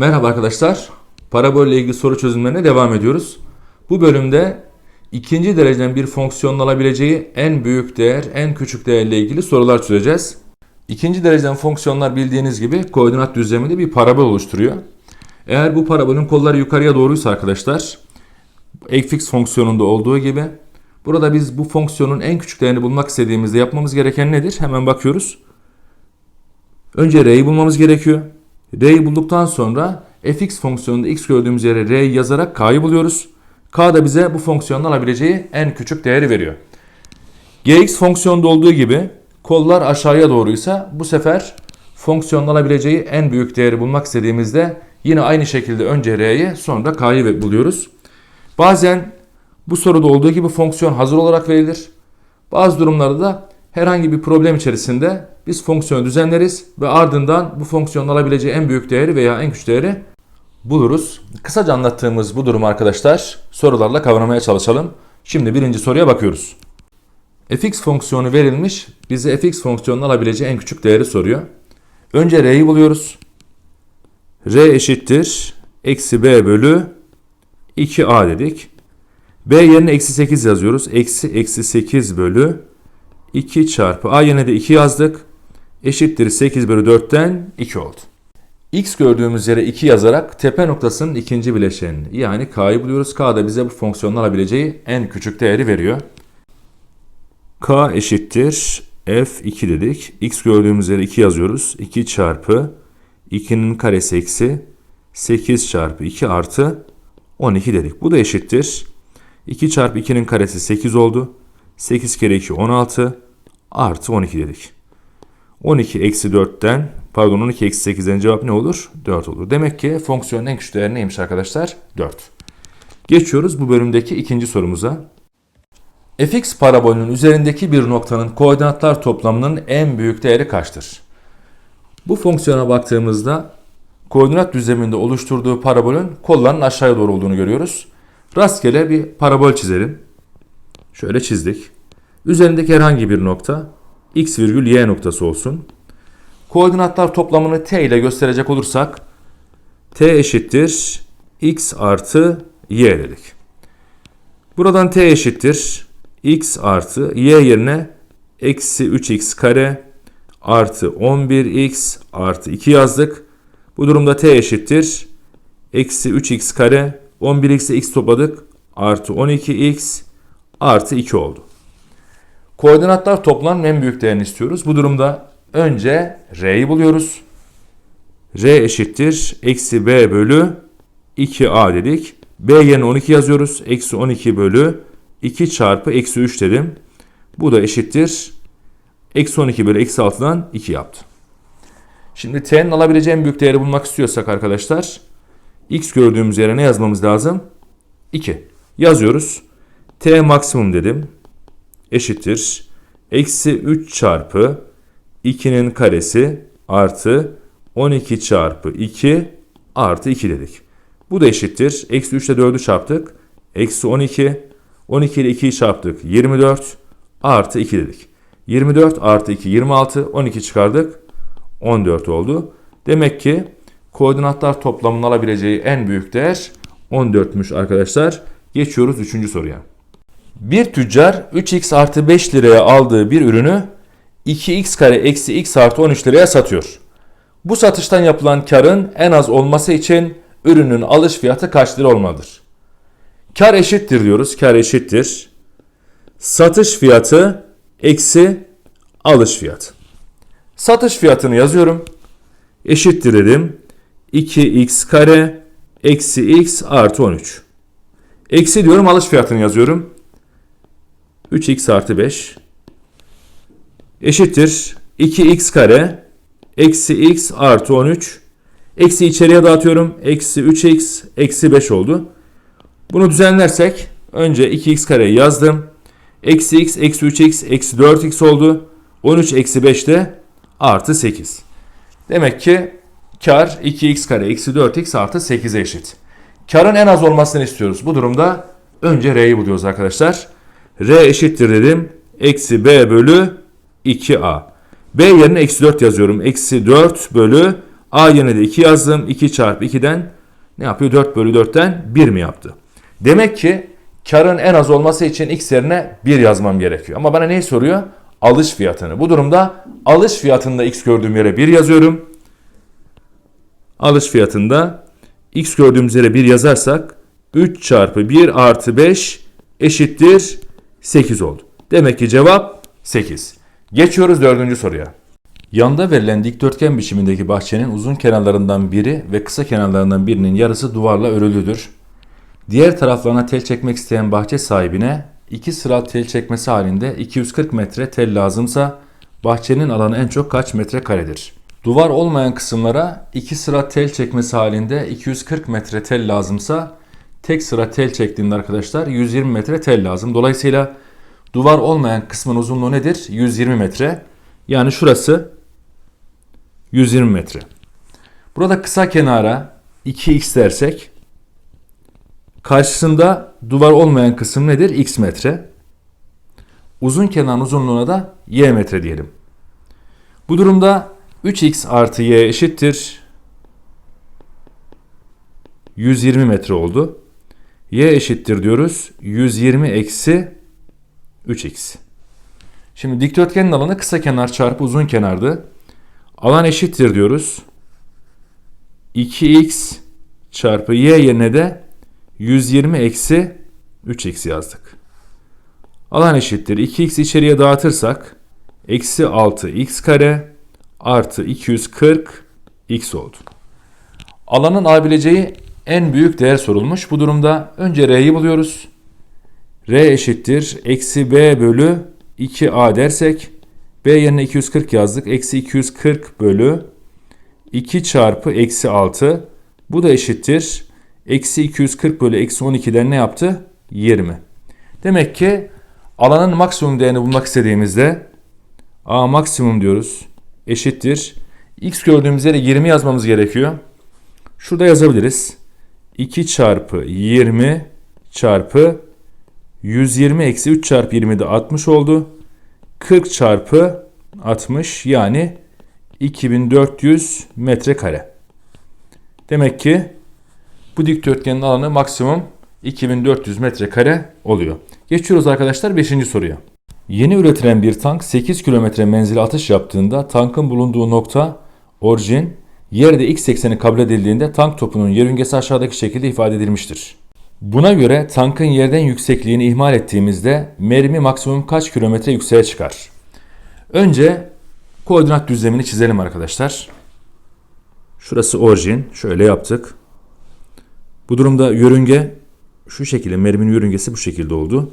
Merhaba arkadaşlar. Parabol ile ilgili soru çözümlerine devam ediyoruz. Bu bölümde ikinci dereceden bir fonksiyonun alabileceği en büyük değer, en küçük değerle ilgili sorular çözeceğiz. İkinci dereceden fonksiyonlar bildiğiniz gibi koordinat düzleminde bir parabol oluşturuyor. Eğer bu parabolün kolları yukarıya doğruysa arkadaşlar, fx fonksiyonunda olduğu gibi burada biz bu fonksiyonun en küçük değerini bulmak istediğimizde yapmamız gereken nedir? Hemen bakıyoruz. Önce r'yi bulmamız gerekiyor. R'yi bulduktan sonra fx fonksiyonunda x gördüğümüz yere r'yi yazarak k'yı buluyoruz. K da bize bu fonksiyonun alabileceği en küçük değeri veriyor. gx fonksiyonda olduğu gibi kollar aşağıya doğruysa bu sefer fonksiyonun alabileceği en büyük değeri bulmak istediğimizde yine aynı şekilde önce r'yi sonra k'yı buluyoruz. Bazen bu soruda olduğu gibi fonksiyon hazır olarak verilir. Bazı durumlarda da herhangi bir problem içerisinde biz fonksiyonu düzenleriz ve ardından bu fonksiyonun alabileceği en büyük değeri veya en küçük değeri buluruz. Kısaca anlattığımız bu durumu arkadaşlar sorularla kavramaya çalışalım. Şimdi birinci soruya bakıyoruz. fx fonksiyonu verilmiş bize fx fonksiyonunun alabileceği en küçük değeri soruyor. Önce r'yi buluyoruz. r eşittir eksi b bölü 2a dedik. b yerine eksi 8 yazıyoruz. Eksi eksi 8 bölü 2 çarpı a yerine de 2 yazdık. Eşittir 8 bölü 4'ten 2 oldu. x gördüğümüz yere 2 yazarak tepe noktasının ikinci bileşenini yani k'yı buluyoruz. k da bize bu fonksiyonun alabileceği en küçük değeri veriyor. k eşittir f2 dedik. x gördüğümüz yere 2 yazıyoruz. 2 çarpı 2'nin karesi eksi 8 çarpı 2 artı 12 dedik. Bu da eşittir. 2 çarpı 2'nin karesi 8 oldu. 8 kere 2 16 artı 12 dedik. 12 eksi 4'ten pardon 12 eksi 8'den cevap ne olur? 4 olur. Demek ki fonksiyonun en küçük değeri neymiş arkadaşlar? 4. Geçiyoruz bu bölümdeki ikinci sorumuza. fx parabolünün üzerindeki bir noktanın koordinatlar toplamının en büyük değeri kaçtır? Bu fonksiyona baktığımızda koordinat düzleminde oluşturduğu parabolün kollarının aşağıya doğru olduğunu görüyoruz. Rastgele bir parabol çizelim. Şöyle çizdik. Üzerindeki herhangi bir nokta x virgül y noktası olsun. Koordinatlar toplamını t ile gösterecek olursak t eşittir x artı y dedik. Buradan t eşittir x artı y yerine eksi 3x kare artı 11x artı 2 yazdık. Bu durumda t eşittir eksi 3x kare 11x'e x topladık artı 12x artı 2 oldu. Koordinatlar toplamının en büyük değerini istiyoruz. Bu durumda önce r'yi buluyoruz. r eşittir eksi b bölü 2a dedik. b yerine 12 yazıyoruz. Eksi 12 bölü 2 çarpı eksi 3 dedim. Bu da eşittir. Eksi 12 bölü eksi 6'dan 2 yaptı. Şimdi t'nin alabileceği en büyük değeri bulmak istiyorsak arkadaşlar x gördüğümüz yere ne yazmamız lazım? 2. Yazıyoruz. T maksimum dedim. Eşittir. Eksi 3 çarpı 2'nin karesi artı 12 çarpı 2 artı 2 dedik. Bu da eşittir. Eksi 3 ile 4'ü çarptık. Eksi 12. 12 ile 2'yi çarptık. 24 artı 2 dedik. 24 artı 2 26. 12 çıkardık. 14 oldu. Demek ki koordinatlar toplamının alabileceği en büyük değer 14'müş arkadaşlar. Geçiyoruz 3. soruya. Bir tüccar 3x artı 5 liraya aldığı bir ürünü 2x kare eksi x artı 13 liraya satıyor. Bu satıştan yapılan karın en az olması için ürünün alış fiyatı kaç lira olmalıdır? Kar eşittir diyoruz. Kar eşittir. Satış fiyatı eksi alış fiyatı. Satış fiyatını yazıyorum. Eşittir dedim. 2x kare eksi x artı 13. Eksi diyorum alış fiyatını yazıyorum. 3x artı 5 eşittir 2x kare eksi x artı 13 eksi içeriye dağıtıyorum. Eksi 3x eksi 5 oldu. Bunu düzenlersek önce 2x kare yazdım. Eksi x eksi 3x eksi 4x oldu. 13 eksi 5 de artı 8. Demek ki kar 2x kare eksi 4x artı 8'e eşit. Karın en az olmasını istiyoruz. Bu durumda önce r'yi buluyoruz arkadaşlar. R eşittir dedim. Eksi b bölü 2a. b yerine eksi 4 yazıyorum. Eksi 4 bölü A yerine de 2 yazdım. 2 çarpı 2'den ne yapıyor? 4 bölü 4'ten 1 mi yaptı? Demek ki karın en az olması için x yerine 1 yazmam gerekiyor. Ama bana neyi soruyor? Alış fiyatını. Bu durumda alış fiyatında x gördüğüm yere 1 yazıyorum. Alış fiyatında x gördüğümüz yere 1 yazarsak 3 çarpı 1 artı 5 eşittir 8 oldu. Demek ki cevap 8. Geçiyoruz dördüncü soruya. Yanda verilen dikdörtgen biçimindeki bahçenin uzun kenarlarından biri ve kısa kenarlarından birinin yarısı duvarla örülüdür. Diğer taraflarına tel çekmek isteyen bahçe sahibine iki sıra tel çekmesi halinde 240 metre tel lazımsa bahçenin alanı en çok kaç metre karedir? Duvar olmayan kısımlara iki sıra tel çekmesi halinde 240 metre tel lazımsa tek sıra tel çektiğinde arkadaşlar 120 metre tel lazım. Dolayısıyla duvar olmayan kısmın uzunluğu nedir? 120 metre. Yani şurası 120 metre. Burada kısa kenara 2x dersek karşısında duvar olmayan kısım nedir? x metre. Uzun kenarın uzunluğuna da y metre diyelim. Bu durumda 3x artı y eşittir 120 metre oldu. Y eşittir diyoruz. 120 eksi 3x. Şimdi dikdörtgenin alanı kısa kenar çarpı uzun kenardı. Alan eşittir diyoruz. 2x çarpı y yerine de 120 eksi 3x yazdık. Alan eşittir. 2x içeriye dağıtırsak eksi 6x kare artı 240 x oldu. Alanın alabileceği en büyük değer sorulmuş. Bu durumda önce r'yi buluyoruz. r eşittir. Eksi b bölü 2a dersek b yerine 240 yazdık. Eksi 240 bölü 2 çarpı eksi 6. Bu da eşittir. Eksi 240 bölü eksi 12'den ne yaptı? 20. Demek ki alanın maksimum değerini bulmak istediğimizde a maksimum diyoruz. Eşittir. x gördüğümüz yere 20 yazmamız gerekiyor. Şurada yazabiliriz. 2 çarpı 20 çarpı 120 eksi 3 çarpı 20 de 60 oldu. 40 çarpı 60 yani 2400 metrekare. Demek ki bu dikdörtgenin alanı maksimum 2400 metrekare oluyor. Geçiyoruz arkadaşlar 5. soruya. Yeni üretilen bir tank 8 kilometre menzili atış yaptığında tankın bulunduğu nokta orijin, yerde x ekseni kabul edildiğinde tank topunun yörüngesi aşağıdaki şekilde ifade edilmiştir. Buna göre tankın yerden yüksekliğini ihmal ettiğimizde mermi maksimum kaç kilometre yükseğe çıkar? Önce koordinat düzlemini çizelim arkadaşlar. Şurası orijin. Şöyle yaptık. Bu durumda yörünge şu şekilde merminin yörüngesi bu şekilde oldu.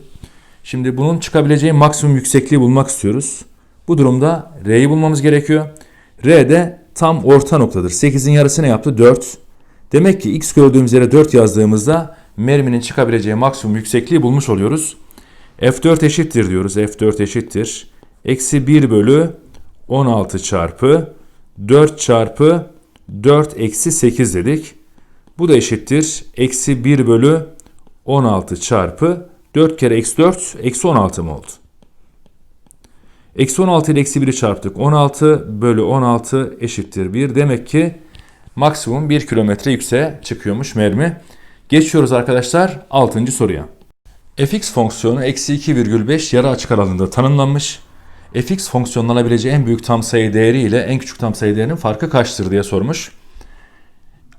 Şimdi bunun çıkabileceği maksimum yüksekliği bulmak istiyoruz. Bu durumda R'yi bulmamız gerekiyor. R de tam orta noktadır. 8'in yarısı ne yaptı? 4. Demek ki x gördüğümüz yere 4 yazdığımızda merminin çıkabileceği maksimum yüksekliği bulmuş oluyoruz. F4 eşittir diyoruz. F4 eşittir. Eksi 1 bölü 16 çarpı 4 çarpı 4 eksi 8 dedik. Bu da eşittir. Eksi 1 bölü 16 çarpı 4 kere eksi 4 eksi 16 mı oldu? Eksi 16 ile eksi 1'i çarptık. 16 bölü 16 eşittir 1. Demek ki maksimum 1 kilometre yükseğe çıkıyormuş mermi. Geçiyoruz arkadaşlar 6. soruya. fx fonksiyonu eksi 2,5 yarı açık aralığında tanımlanmış. fx fonksiyonunun alabileceği en büyük tam sayı değeri ile en küçük tam sayı değerinin farkı kaçtır diye sormuş.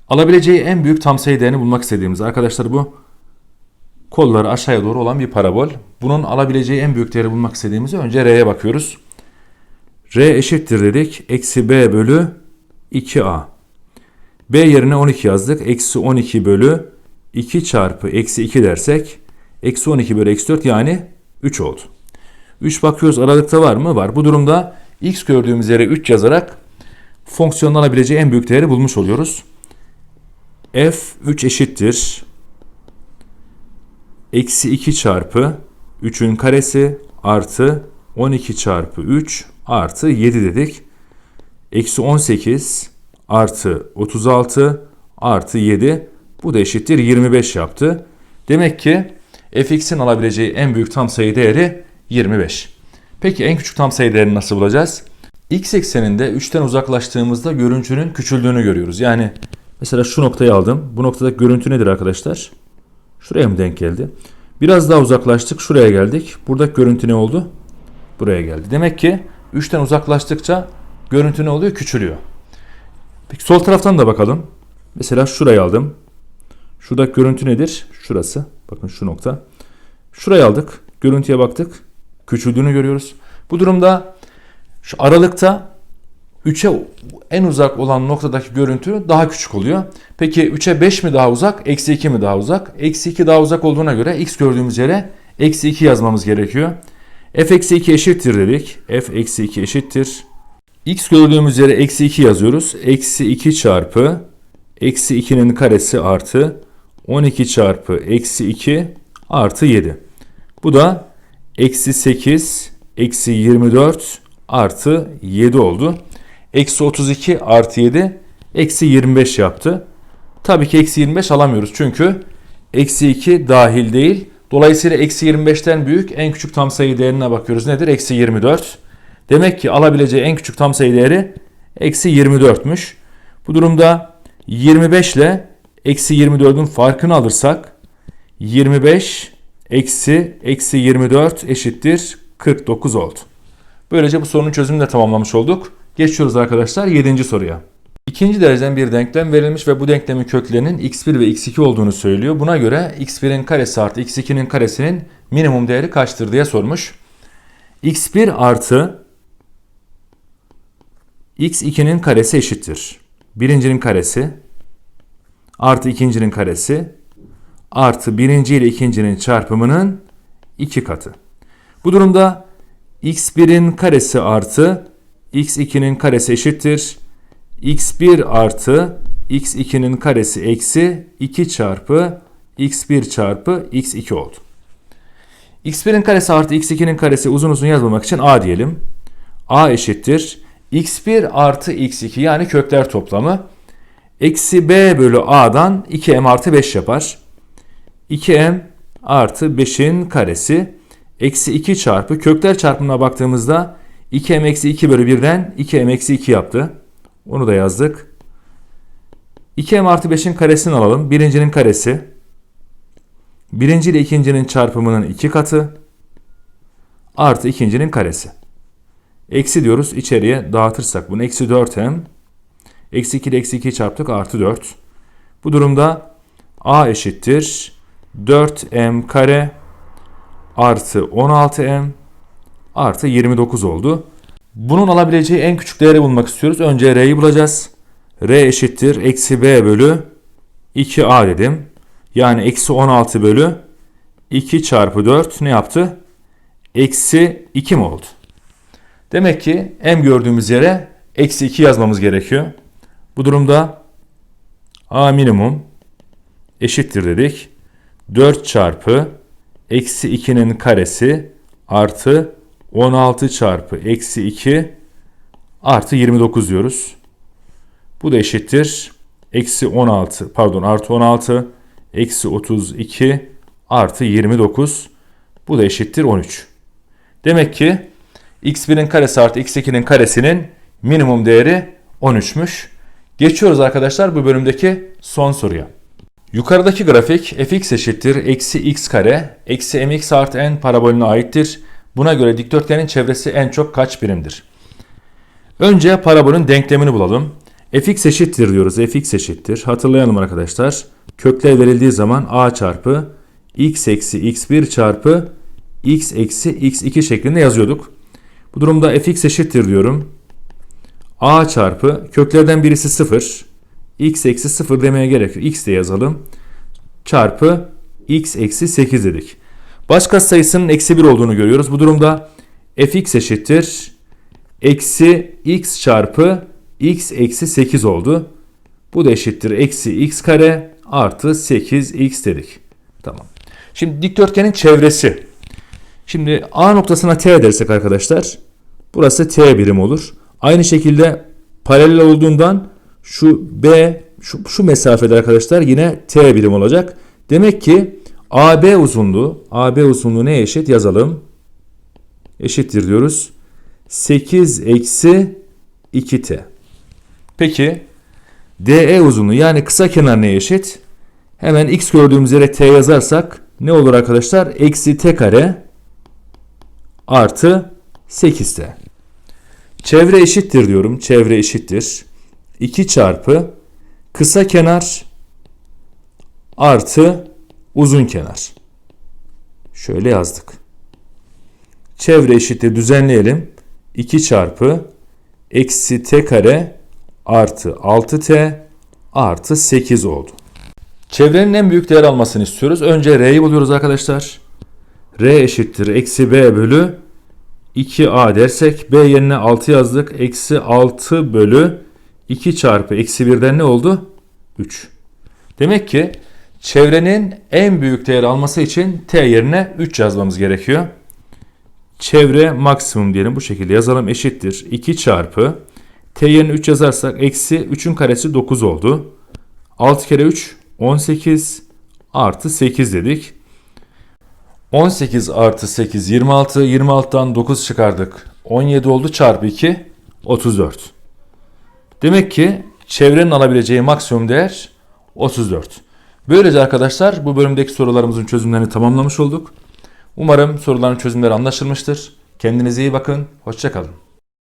Alabileceği en büyük tam sayı değerini bulmak istediğimiz arkadaşlar bu kolları aşağıya doğru olan bir parabol. Bunun alabileceği en büyük değeri bulmak istediğimizde önce r'ye bakıyoruz. r eşittir dedik. Eksi b bölü 2a. b yerine 12 yazdık. Eksi 12 bölü 2 çarpı eksi 2 dersek eksi 12 bölü eksi 4 yani 3 oldu. 3 bakıyoruz aralıkta var mı? Var. Bu durumda x gördüğümüz yere 3 yazarak fonksiyonun alabileceği en büyük değeri bulmuş oluyoruz. f 3 eşittir. Eksi 2 çarpı 3'ün karesi artı 12 çarpı 3 artı 7 dedik. Eksi 18 artı 36 artı 7 bu da eşittir 25 yaptı. Demek ki fx'in alabileceği en büyük tam sayı değeri 25. Peki en küçük tam sayı değerini nasıl bulacağız? X ekseninde 3'ten uzaklaştığımızda görüntünün küçüldüğünü görüyoruz. Yani mesela şu noktayı aldım. Bu noktadaki görüntü nedir arkadaşlar? Şuraya mı denk geldi? Biraz daha uzaklaştık. Şuraya geldik. Buradaki görüntü ne oldu? Buraya geldi. Demek ki 3'ten uzaklaştıkça görüntü ne oluyor? Küçülüyor. Peki sol taraftan da bakalım. Mesela şurayı aldım. Şuradaki görüntü nedir? Şurası. Bakın şu nokta. Şurayı aldık. Görüntüye baktık. Küçüldüğünü görüyoruz. Bu durumda şu aralıkta 3'e en uzak olan noktadaki görüntü daha küçük oluyor. Peki 3'e 5 mi daha uzak, eksi 2 mi daha uzak? Eksi 2 daha uzak olduğuna göre x gördüğümüz yere eksi 2 yazmamız gerekiyor. f eksi 2 eşittir dedik. f eksi 2 eşittir. x gördüğümüz yere eksi 2 yazıyoruz. Eksi 2 çarpı eksi 2'nin karesi artı 12 çarpı eksi 2 artı 7. Bu da eksi 8 eksi 24 artı 7 oldu. Eksi 32 artı 7 eksi 25 yaptı. Tabii ki eksi 25 alamıyoruz çünkü eksi 2 dahil değil. Dolayısıyla eksi 25'ten büyük en küçük tam sayı değerine bakıyoruz. Nedir? Eksi 24. Demek ki alabileceği en küçük tam sayı değeri eksi 24'müş. Bu durumda 25 ile eksi 24'ün farkını alırsak 25 eksi eksi 24 eşittir 49 oldu. Böylece bu sorunun çözümünü de tamamlamış olduk. Geçiyoruz arkadaşlar 7. soruya. İkinci dereceden bir denklem verilmiş ve bu denklemin köklerinin x1 ve x2 olduğunu söylüyor. Buna göre x1'in karesi artı x2'nin karesinin minimum değeri kaçtır diye sormuş. x1 artı x2'nin karesi eşittir. Birincinin karesi artı ikincinin karesi artı birinci ile ikincinin çarpımının iki katı. Bu durumda x1'in karesi artı x2'nin karesi eşittir. x1 artı x2'nin karesi eksi 2 çarpı x1 çarpı x2 oldu. x1'in karesi artı x2'nin karesi uzun uzun yazmamak için a diyelim. a eşittir. x1 artı x2 yani kökler toplamı. Eksi b bölü a'dan 2m artı 5 yapar. 2m artı 5'in karesi eksi 2 çarpı kökler çarpımına baktığımızda 2m eksi 2 bölü 1'den 2m eksi 2 yaptı. Onu da yazdık. 2m artı 5'in karesini alalım. Birincinin karesi. Birinci ile ikincinin çarpımının iki katı. Artı ikincinin karesi. Eksi diyoruz içeriye dağıtırsak bunu. Eksi 4m. Eksi 2 ile eksi 2'yi çarptık artı 4. Bu durumda a eşittir. 4m kare artı 16m artı 29 oldu. Bunun alabileceği en küçük değeri bulmak istiyoruz. Önce r'yi bulacağız. r eşittir eksi b bölü 2a dedim. Yani eksi 16 bölü 2 çarpı 4 ne yaptı? Eksi 2 mi oldu? Demek ki m gördüğümüz yere eksi 2 yazmamız gerekiyor. Bu durumda a minimum eşittir dedik. 4 çarpı eksi 2'nin karesi artı 16 çarpı eksi 2 artı 29 diyoruz. Bu da eşittir. Eksi 16 pardon artı 16 eksi 32 artı 29. Bu da eşittir 13. Demek ki x1'in karesi artı x2'nin karesinin minimum değeri 13'müş. Geçiyoruz arkadaşlar bu bölümdeki son soruya. Yukarıdaki grafik fx eşittir eksi x kare eksi mx artı n parabolüne aittir. Buna göre dikdörtgenin çevresi en çok kaç birimdir? Önce parabolün denklemini bulalım. fx eşittir diyoruz. fx eşittir. Hatırlayalım arkadaşlar. Kökler verildiği zaman a çarpı x eksi x1 çarpı x eksi x2 şeklinde yazıyorduk. Bu durumda fx eşittir diyorum. a çarpı köklerden birisi 0. x eksi 0 demeye gerek yok. x de yazalım. Çarpı x eksi 8 dedik. Başka sayısının eksi 1 olduğunu görüyoruz. Bu durumda fx eşittir. Eksi x çarpı x eksi 8 oldu. Bu da eşittir. Eksi x kare artı 8x dedik. Tamam. Şimdi dikdörtgenin çevresi. Şimdi A noktasına T dersek arkadaşlar. Burası T birim olur. Aynı şekilde paralel olduğundan şu B şu, şu mesafede arkadaşlar yine T birim olacak. Demek ki AB uzunluğu, AB uzunluğu neye eşit yazalım. Eşittir diyoruz. 8 eksi 2t. Peki DE uzunluğu yani kısa kenar neye eşit? Hemen x gördüğümüz yere t yazarsak ne olur arkadaşlar? Eksi t kare artı 8t. Çevre eşittir diyorum. Çevre eşittir. 2 çarpı kısa kenar artı uzun kenar. Şöyle yazdık. Çevre eşittir düzenleyelim. 2 çarpı eksi t kare artı 6t artı 8 oldu. Çevrenin en büyük değer almasını istiyoruz. Önce r'yi buluyoruz arkadaşlar. r eşittir eksi b bölü 2a dersek b yerine 6 yazdık. Eksi 6 bölü 2 çarpı eksi 1'den ne oldu? 3. Demek ki çevrenin en büyük değer alması için t yerine 3 yazmamız gerekiyor. Çevre maksimum diyelim bu şekilde yazalım eşittir. 2 çarpı t yerine 3 yazarsak eksi 3'ün karesi 9 oldu. 6 kere 3 18 artı 8 dedik. 18 artı 8 26. 26'dan 9 çıkardık. 17 oldu çarpı 2 34. Demek ki çevrenin alabileceği maksimum değer 34. Böylece arkadaşlar bu bölümdeki sorularımızın çözümlerini tamamlamış olduk. Umarım soruların çözümleri anlaşılmıştır. Kendinize iyi bakın. Hoşçakalın.